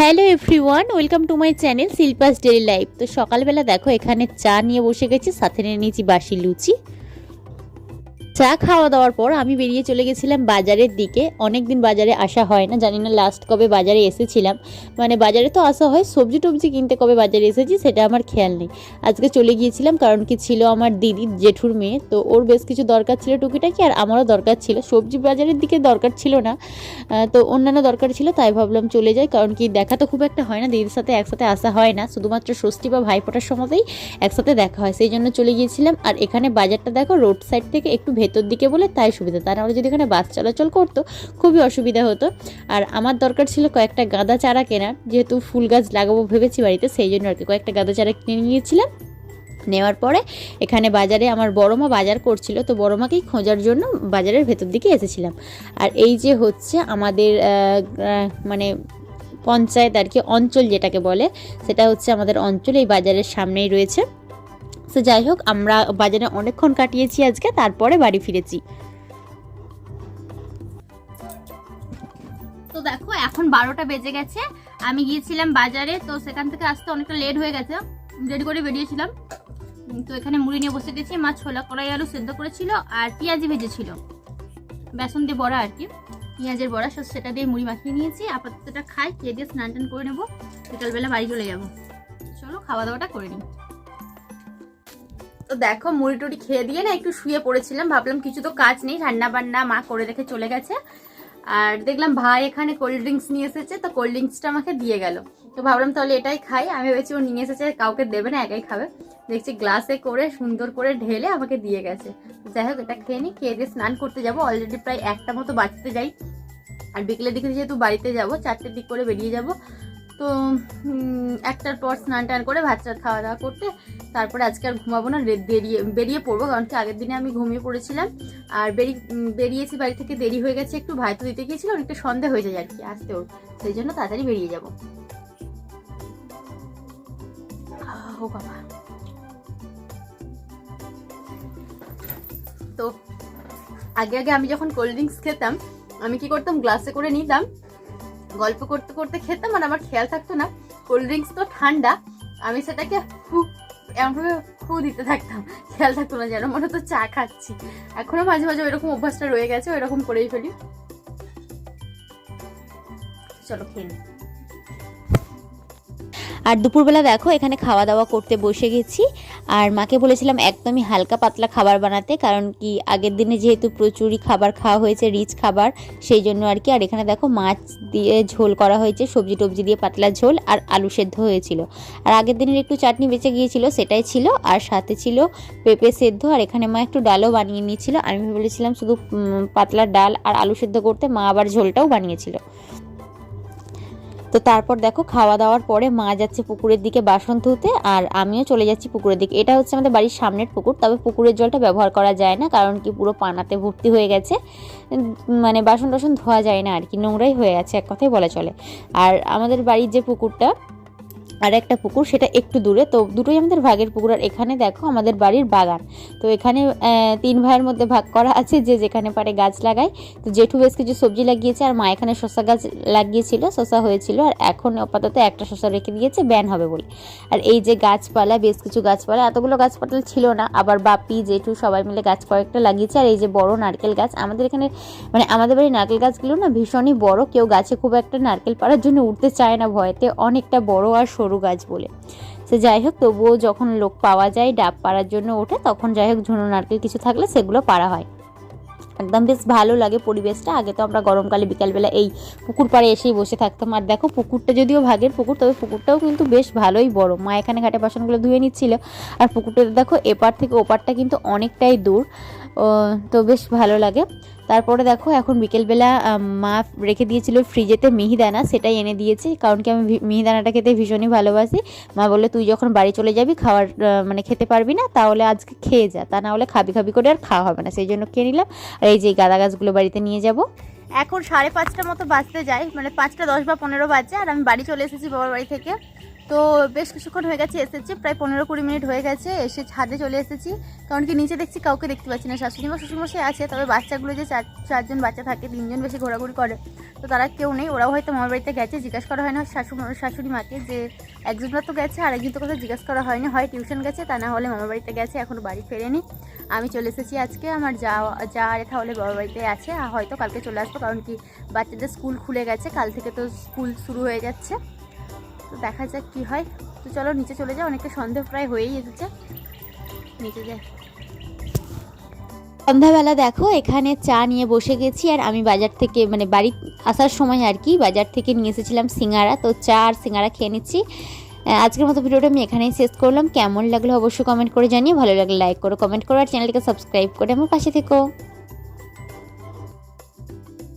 Hello everyone welcome to my channel Shilpa's daily life তো সকালবেলা দেখো, এখানে চা নিয়ে বসে গেছি, সাথে নিয়ে নিয়েছি বাসি লুচি। চা খাওয়া দাওয়ার পর আমি বেরিয়ে চলে গেছিলাম বাজারের দিকে। অনেক দিন বাজারে আসা হয় না, জানি না লাস্ট কবে বাজারে এসেছিলাম। মানে বাজারে তো আসা হয়, সবজি টবজি কিনতে কবে বাজারে এসেছি সেটা আমার খেয়াল নেই। আজকে চলে গিয়েছিলাম কারণ কি ছিল আমার দিদি জেঠুর মেয়ে, তো ওর বেশ কিছু দরকার ছিল টুকিটাকি আর আমারও দরকার ছিল। সবজি বাজারের দিকে দরকার ছিল না তো অন্যান্য দরকার ছিল তাই ভাবলাম চলে যাই, কারণ কি দেখা তো খুব একটা হয় না, দিদির সাথে একসাথে আসা হয় না। শুধুমাত্র ষষ্ঠী বা ভাইফোঁটার সময়তেই একসাথে দেখা হয়, সেই জন্য চলে গিয়েছিলাম। আর এখানে বাজারটা দেখো রোড সাইড থেকে একটু ভেতর দিকে বলে তাই সুবিধা। তা নাহলে যদি এখানে বাস চলাচল করতো, খুবই অসুবিধা হতো। আর আমার দরকার ছিল কয়েকটা গাঁদা চারা কেনার, যেহেতু ফুল গাছ লাগাবো ভেবেছি বাড়িতে, সেই জন্য আর কি কয়েকটা গাঁদা চারা কিনে নিয়েছিলাম। নেওয়ার পরে এখানে বাজারে আমার বড় মা বাজার করছিল, তো বড় মাকেই খোঁজার জন্য বাজারের ভেতর দিকে এসেছিলাম। আর এই যে হচ্ছে আমাদের মানে পঞ্চায়েত আর কি অঞ্চল যেটাকে বলে, সেটা হচ্ছে আমাদের অঞ্চল, এই বাজারের সামনেই রয়েছে। তো যাই হোক, আমরা বাজারে অনেকক্ষণ কাটিয়েছি আজকে, তারপরে বাড়ি ফিরেছি। তো দেখো, এখন বারোটা বেজে গেছে। আমি গিয়েছিলাম বাজারে, তো সেখান থেকে আসতে অনেকটা লেট হয়ে গেছে। রেডি করে বেরিয়েছিলাম। তো এখানে মুড়ি নিয়ে বসে গেছি। মা ছোলা, কড়াই, আলু সেদ্ধ করেছিল আর পেঁয়াজি ভেজেছিল। বেসন দিয়ে বড়া আর কি। পেঁয়াজের বড়া সব সেটা দিয়ে মুড়ি মাখিয়ে নিয়েছি। আপাতত খাই, খেয়ে দিয়ে স্নান টান করে নেব। বিকালবেলা বাড়ি চলে যাব। চলো খাওয়া দাওয়াটা করে নিই। তো দেখো মুড়ি টুড়ি খেয়ে দিয়ে না একটু শুয়ে পড়েছিলাম। ভাবলাম কিছু তো কাজ নেই রান্না বান্না মা করে রেখে চলে গেছে। আর দেখলাম ভাই এখানে কোল্ড ড্রিঙ্কস নিয়ে এসেছে, তো কোল্ড ড্রিঙ্কসটা আমাকে দিয়ে গেল। তো ভাবলাম তাহলে এটাই খাই। আমি ভেবেছি ও নিয়ে এসেছে, কাউকে দেবে না, একাই খাবে। দেখছি গ্লাসে করে, সুন্দর করে ঢেলে আমাকে দিয়ে গেছে। যাই হোক, এটা খেয়ে নি, খেয়ে দিয়ে স্নান করতে যাব। অলরেডি প্রায় একটা মতো বাঁচতে যাই। আর বিকেলের দিকে যেহেতু বাড়িতে যাব, চারটের দিক করে বেরিয়ে যাব। তো একটার পর স্নান টান করে ভাত খাওয়া দাওয়া করতে তারপরে আজকে আর ঘুমাবো না বেরিয়ে বেরিয়ে পড়ব, কারণ কি আগের দিনে আমি ঘুমিয়ে পড়েছিলাম। আর বেরিয়ে বেরিয়েছি বাড়ি থেকে দেরি হয়ে গেছে একটু, ভাই তো দিতে গিয়েছিল, অনেকটা সন্দেহ হয়ে যায় আর কি আসতে ওর। সেই জন্য তাড়াতাড়ি বেরিয়ে যাব। বাবা। তো, আগে আগে আমি যখন কোল্ড ড্রিঙ্কস খেতাম, আমি কি করতাম গ্লাসে করে নিতাম, গল্প করতে করতে খেতাম, আর আমার খেয়াল থাকতো না কোল্ড ড্রিঙ্কস তো ঠান্ডা, আমি সেটাকে ফু এমনভাবে ফু দিতে থাকতাম। খেয়াল থাকতো না যেন, মনে তো চা খাচ্ছি। এখনও মাঝে মাঝে ওইরকম অভ্যাসটা রয়ে গেছে, ওইরকম করেই ফেলি। চলো খেয়ে আর দুপুরবেলা দেখো, এখানে খাওয়া দাওয়া করতে বসে গেছি। আর মাকে বলেছিলাম, একদমই হালকা পাতলা খাবার বানাতে, কারণ কি আগের দিনে যেহেতু প্রচুরই খাবার খাওয়া হয়েছে রিচ খাবার, সেই জন্য আর কি। আর এখানে দেখো, মাছ দিয়ে ঝোল করা হয়েছে, সবজি টবজি দিয়ে পাতলা ঝোল আর আলু সেদ্ধ হয়েছিল। আর আগের দিনের একটু চাটনি বেঁচে গিয়েছিল, সেটাই ছিল। আর সাথে ছিল পেঁপে সেদ্ধ, আর এখানে মা একটু ডালও বানিয়ে নিয়েছিল। আমি বলেছিলাম শুধু পাতলা ডাল আর আলু সেদ্ধ করতে মা আবার ঝোলটাও বানিয়েছিল। তো তারপর দেখো খাওয়া দাওয়ার পরে মা যাচ্ছে পুকুরের দিকে বাসন ধুতে আর আমিও চলে যাচ্ছি পুকুরের দিকে। এটা হচ্ছে আমাদের বাড়ির সামনের পুকুর, তবে পুকুরের জলটা ব্যবহার করা যায় না কারণ কি পুরো পানাতে ভর্তি হয়ে গেছে। মানে বাসন টাসন ধোয়া যায় না আর কি, নোংরাই হয়ে আছে এক কথাই বলা চলে। আর আমাদের বাড়ির যে পুকুরটা আর একটা পুকুর সেটা একটু দূরে। তো দুটোই আমাদের ভাগের পুকুর। আর এখানে দেখো আমাদের বাড়ির বাগান। তো এখানে তিন ভাইয়ের মধ্যে ভাগ করা আছে যে যেখানে পারে গাছ লাগায়। তো জেঠু বেশ কিছু সবজি লাগিয়েছে আর মা এখানে শসা গাছ লাগিয়েছিল, শসা হয়েছিল। আর এখন আপাতত একটা শসা রেখে দিয়েছে, ব্যান হবে বলে। আর এই যে গাছপালা, বেশ কিছু গাছপালা, এতগুলো গাছপালা ছিল না। আবার বাপি, জেঠু সবাই মিলে গাছ কয়েকটা লাগিয়েছে। আর এই যে বড় নারকেল গাছ, আমাদের এখানে মানে আমাদের বাড়ির নারকেল গাছগুলো না ভীষণই বড়। কেউ গাছে খুব একটা নারকেল পাড়ার জন্য উঠতে চায় না ভয়তে। অনেকটা বড় আর সরু। গাছ বলে। সে যাই হোক, তবুও যখন লোক পাওয়া যায়, ডাব পাড়ার জন্য ওঠে, তখন যাই হোক ঝুনো নারকেল কিছু থাকলে সেগুলো পাড়া হয়। একদম বেশ ভালো লাগে পরিবেশটা। আগে তো আমরা গরমকালে বিকালবেলা এই পুকুর পাড়ে এসেই বসে থাকতাম। আর দেখো, পুকুরটা যদিও ভাগের পুকুর, তবে পুকুরটাও কিন্তু বেশ ভালোই বড়। মা এখানে ঘাটে বাসনগুলো ধুয়ে নিচ্ছিল। আর পুকুরটা দেখো, এপার থেকে ওপারটা কিন্তু অনেকটাই দূর। তো বেশ ভালো লাগে। তারপরে দেখো, এখন বিকেলবেলা মা রেখে দিয়েছিল ফ্রিজেতে মিহিদানা সেটাই এনে দিয়েছি। কারণ কি আমি মিহিদানাটা খেতে ভীষণই ভালোবাসি। মা বলল, তুই যখন বাড়ি চলে যাবি, খাওয়ার মানে খেতে পারবি না, তাহলে আজকে খেয়ে যা। তা না হলে খাবি খাবি করে আর খাওয়া হবে না। সেই জন্য খেয়ে নিলাম। আর এই যে গাঁদা গাছগুলো বাড়িতে নিয়ে যাব। এখন সাড়ে পাঁচটা মতো বাজতে যায়। মানে পাঁচটা দশ বা পনেরো বাজে, আর আমি বাড়ি চলে এসেছি বাবার বাড়ি থেকে। তো বেশ কিছুক্ষণ হয়ে গেছে এসেছি, প্রায় পনেরো কুড়ি মিনিট হয়ে গেছে, এসে ছাদে চলে এসেছি। কারণ কি নিচে দেখছি কাউকে দেখতে পাচ্ছি না। শাশুড়ি মা শ্বশুরমশাই আছে, তবে বাচ্চাগুলো যে চার, চারজন বাচ্চা থাকে, তিনজন বেশি ঘোরাঘুরি করে, তো তারা কেউ নেই। ওরাও হয়তো মামার বাড়িতে গেছে, জিজ্ঞাসা করা হয় না শাশুড়ি শাশুড়ি মাকে যে একজনরা তো গেছে, আর একজন তো কোথাও জিজ্ঞাসা করা হয়নি। হয় টিউশন গেছে, তা না হলে মামার বাড়িতে গেছে এখনও বাড়ি ফেরেনি। আমি চলে এসেছি আজকে, আমার যা যা আর তাহলে বাবার বাড়িতে আছে হয়তো কালকে চলে আসব, কারণ কি বাচ্চাদের স্কুল খুলে গেছে, কাল থেকে তো স্কুল শুরু হয়ে যাচ্ছে। তো দেখা যাক কি হয়। তো চলো নিচে চলে যাও, অনেকটা সন্ধে প্রায় হয়েই এসেছে। নিচে যাই। সন্ধ্যাবেলা দেখো, এখানে চা নিয়ে বসে গেছি আর আমি বাজার থেকে মানে বাড়ি আসার সময় আর কি বাজার থেকে নিয়ে এসেছিলাম সিঙ্গারা। তো চা আর সিঙ্গারা খেয়ে নিচ্ছি। আজকের মতো ভিডিওটা আমি এখানেই শেষ করলাম। কেমন লাগল অবশ্যই কমেন্ট করে জানিয়ে ভালো লাগলে লাইক করো কমেন্ট করো আর চ্যানেলটিকে সাবস্ক্রাইব করে আমার পাশে থেকো।